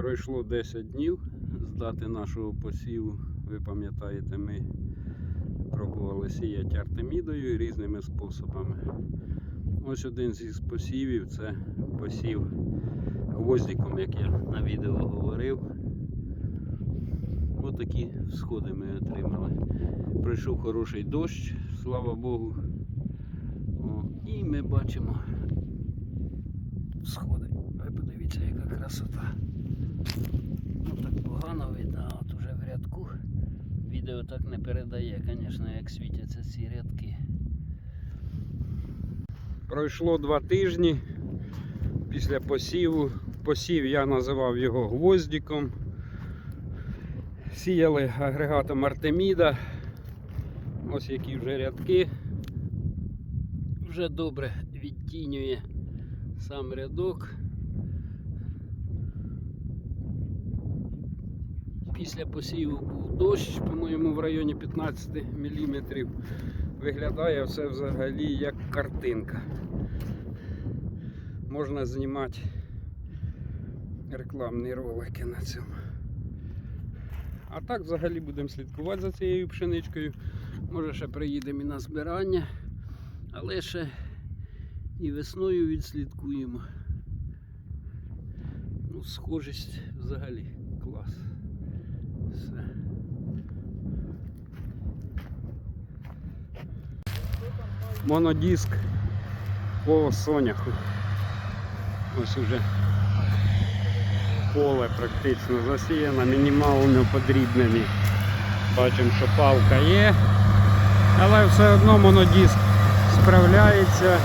Пройшло 10 днів з дати нашого посіву. Ви пам'ятаєте, ми пробували сіяти артемідою різними способами. Ось один зі посівів це посів гвоздиком, як я на відео говорив. Ось такі сходи ми отримали. Пройшов хороший дощ, слава Богу. О, і ми бачимо сходи. Ви подивіться, яка красота. Ну так погано видно, а от уже в рядку. Відео так не передає, звісно, як світяться ці рядки. Пройшло два тижні після посіву. Посів я називав його гвоздиком. Сіяли агрегатом Артеміда. Ось які вже рядки. Вже добре відтінює сам рядок. Після посіву був дощ, по-моєму, в районі 15 мм. Виглядає все взагалі як картинка. Можна знімати рекламні ролики на цьому. А так взагалі будемо слідкувати за цією пшеничкою. Може ще приїдемо і на збирання, але ще і весною відслідкуємо. Ну, схожість взагалі клас. Монодиск по соняху. Ось уже поле практично засіяно, мінімально подрібнені. Бачимо, що палка є, але все одно монодиск справляється.